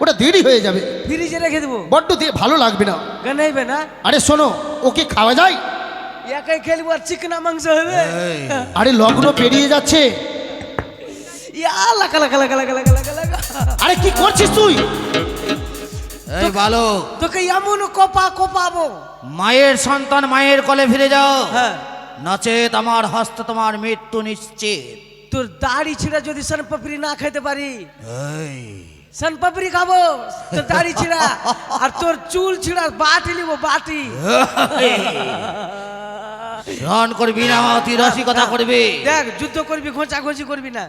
ওটা দেরি হয়ে যাবে। ফ্রিজে রেখে দেবো। বড্ড দিয়ে ভালো লাগবে না। গানাইবে না? আরে শোনো ওকে খাওয়া যায়? একাই খেলব আর চিকনা মাংস হবে। আরে লগ্ন পেরিয়ে যাচ্ছে। ইয়া আরে কি করছিস তুই? এই ভালো তোকে এমন কপা কপাবো। মায়ের সন্তান মায়ের কলে ফিরে যাও। হ্যাঁ। নচেত আমার হস্ত তোমার মৃত্যু নিশ্চিত। তোর দাড়ি ছিঁড়া যদি সন পাপড়ি না খেতে পারি। এই, সন পাপড়ি খাব। তোর দাড়ি ছিঁড়া আর তোর চুল ছিঁড়া বাটি নিবো বাটি। রণ করবি না অতি রসিকতা করবি। দেখ যুদ্ধ করবি ঘোঁচা ঘোঁচি করবি না।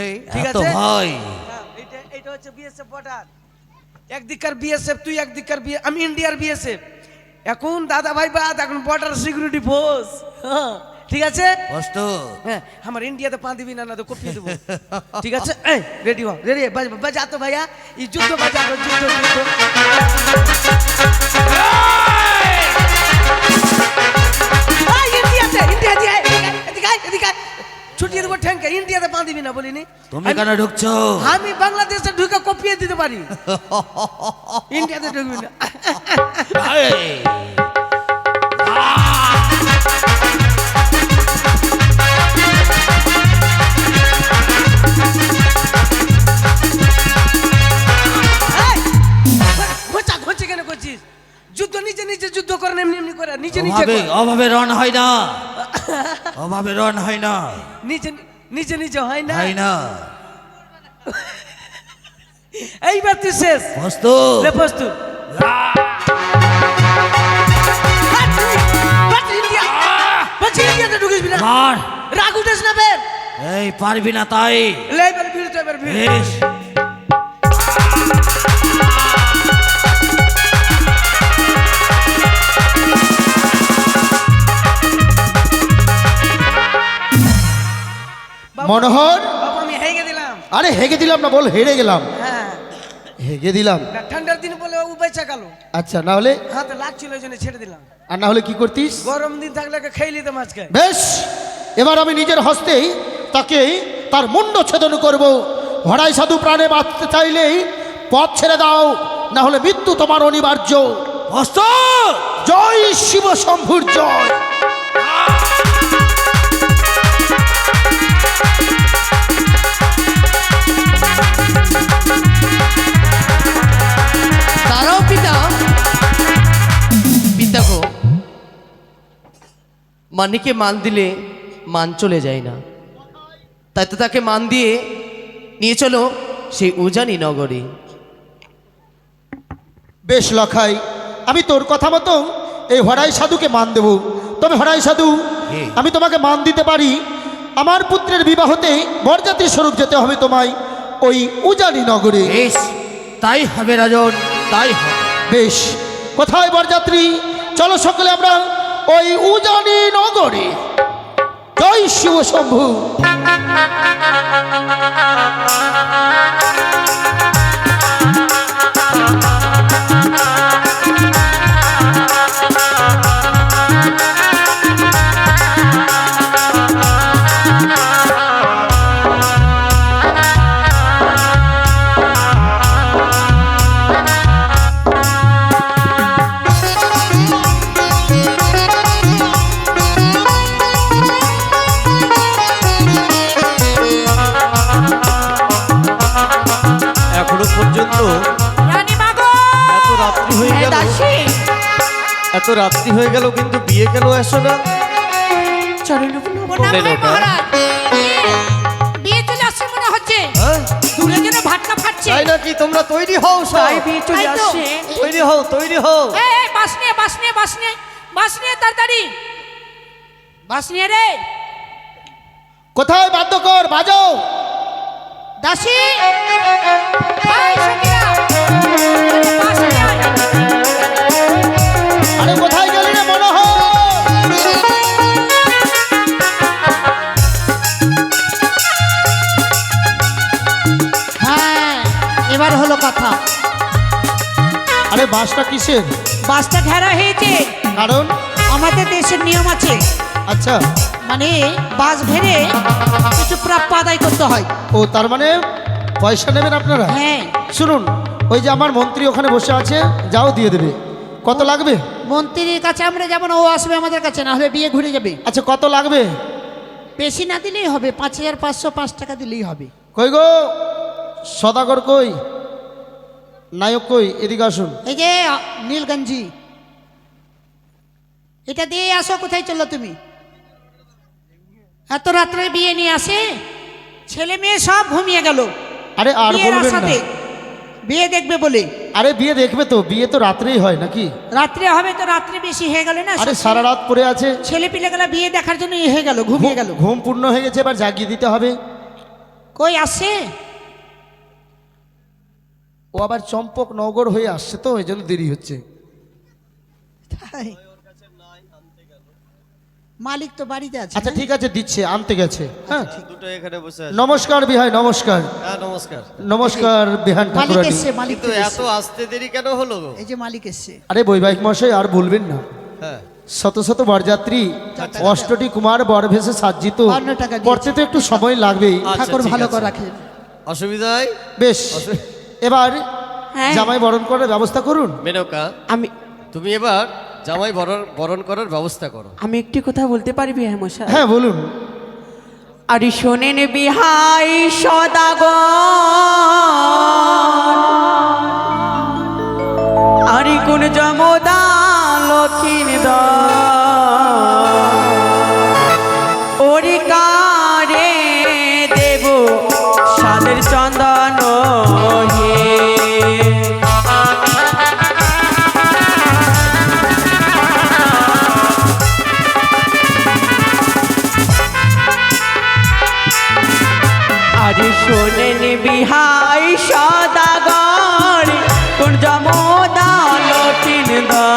এই ঠিক আছে? ভয়। হ্যাঁ, এইটা এইটা হচ্ছে বিএসএফ বর্ডার। একদিককার বিএসএফ তুই একদিককার বি আমি ইন্ডিয়ার বিএসএফ এখন দাদা ভাই বাদ এখন বর্ডার সিকিউরিটি ফোর্স। ঠিক আছে? বস্তু হ্যাঁ আমার ইন্ডিয়াতে পা দিবি না না তো কপিয়ে দেবো। ঠিক আছে? এই রেডি হ রেডি বাজা তো ভাইয়া। এই যুদ্ধ বাজা তো, যুদ্ধ যুদ্ধ। ছুটিয়ে দেবো ইন্ডিয়াতে পা দিবি না বলিনি। তুমি কেন ঢুকছো? আমি বাংলাদেশে ঢুকে কপিয়ে দিতে পারি। ইন্ডিয়াতে ঢুকবি না। ঘোচে যুদ্ধ নিচে নিচে যুদ্ধ করে এমনি এমনি করে নিচে নিচে অভাবে রণ হয় না। অভাবে রণ হয় না। নিচে নিচে নিচে হয় না। হয় না। এইবার তুই শেষ। বস্তু প্রস্তুত। রাগ উঠেস না বের এই পারবি না তাই। লে এবার ভিড় তো এবার ভিড়। মনোহর? বাবু আমি হেগে দিলাম। আরে হেগে দিলাম না বল হেরে গেলাম। হ্যাঁ। হেগে দিলাম। ঠান্ডার দিন বলে ও বেঁচে গেল। আচ্ছা না হলে? হাতে লাগছিল ওই জন্য ছেড়ে দিলাম। আর না হলে কি করতিস? গরম দিন থাকলে খেয়ে নিতাম আজকে। বেশ এবার আমি নিজের হস্তেই তাকে তার মুন্ড ছেদন করব। হরাই সাধু প্রাণে বাঁচতে চাইলেই পথ ছেড়ে দাও না হলে মৃত্যু তোমার অনিবার্য। বস্তু জয় শিব শম্ভুর জয়। মানিকে মান দিলে মান চলে যায় না। তাই তো তাকে মান দিয়ে নিয়ে চলো সেই উজানি নগরে। বেশ লখাই আমি তোর কথা মতো এই হরাই সাধুকে মান দেব। তবে হরাই সাধু। আমি তোমাকে মান দিতে পারি। আমার পুত্রের বিবাহতে বরযাত্রী স্বরূপ যেতে হবে তোমায় ওই উজানি নগরে। বেশ তাই হবে রাজন তাই হবে। বেশ কোথায় বরযাত্রী? চলো সকলে আমরা ওই উজানি নগরে জয় শিব শম্ভু। এত রাত্রি হয়ে গেল। এত রাত্রি হয়ে গেল কিন্তু বিয়ে কেন আসো না? মনে হ্যাঁ? দূরে যেন ভাটকা ফাটছে। তাই নাকি তোমরা তৈরি হও সব? বিয়ে চলে আসছে। তৈরি হও তৈরি হও। এই, এই, বাস নিয়ে বাস নিয়ে বাস নিয়ে বাস নিয়ে তাড়াতাড়ি। বাস নিয়ে রে। কোথায় বাধ্য কর বাজাও। দাসী। আরে কোথায় গেলি রে মনোহর? হ্যাঁ এবার হলো কথা। আরে বাসটা কিসের? বাসটা ঘেরা হয়েছে। কারণ? আমাদের দেশের নিয়ম আছে। আচ্ছা। মানে বাস ঘেরে কিছু প্রাপ্য আদায় করতে হয়। ও তার মানে পয়সা নেবেন আপনারা? হ্যাঁ। শুনুন ওই যে আমার মন্ত্রী ওখানে বসে আছে যাও দিয়ে দেবে। কত লাগবে? মন্ত্রীর কাছে আমরা যেমন ও আসবে আমাদের কাছে না হলে বিয়ে ঘুরে যাবে। আচ্ছা কত লাগবে? বেশি না দিলেই হবে পাঁচ হাজার পাঁচশো পাঁচ টাকা দিলেই হবে। কই গো? সদাগর কই? নায়ক কই? এদিকে আসুন। এই যে নীলগঞ্জি। এটা দিয়ে আসো কোথায় চলল তুমি? এত রাত্রে বিয়ে নিয়ে আসে? ছেলে মেয়ে সব ঘুমিয়ে গেল। আরে আর বলবেন না। বিয়ে দেখবে বলে। আরে বিয়ে দেখবে তো বিয়ে তো রাত্রেই হয় নাকি? রাত্রে হবে তো রাত্রে বেশি হয়ে গেল না? আরে সারা রাত পড়ে আছে। ছেলে পিলে গেলা বিয়ে দেখার জন্য ইয়ে হয়ে গেল ঘুমিয়ে গেল। ঘুম পূর্ণ হয়ে গেছে এবার জাগিয়ে দিতে হবে। কই আসছে ও আবার চম্পক নগর হয়ে আসছে তো এই জন্য দেরি হচ্ছে। তাই। মালিক তো বাড়িতে আছে আচ্ছা ঠিক আছে দিচ্ছে আনতে গেছে হ্যাঁ? দুটো এখানে বসে আছে। নমস্কার বিহাই নমস্কার। হ্যাঁ নমস্কার। নমস্কার বিহান মালিক মালিক তো এত। আসতে দেরি কেন হলো এই যে মালিক এসছে। আরে বৈবাহিক মশাই আর বলবেন না। হ্যাঁ। শত শত বরযাত্রী অষ্টটি কুমার বরভেসে সাজ্জিত। করতে তো একটু সময় লাগবেই আচ্ছা, ঠাকুর ভালো। করে রাখে অসুবিধায় বেশ। এবার হ্যাঁ। জামাই বরণ করার ব্যবস্থা করুন। মেনকা আমি তুমি এবার জামাই বরণ বরণ করার ব্যবস্থা করো। আমি একটি কথা বলতে পারবি হ্যাঁ মশাই? হ্যাঁ বলুন। আরে শোনেন বিহাই সদাগর। আরে কোন জমদা লক্ষিণ দরিকা শোনেন বিহাই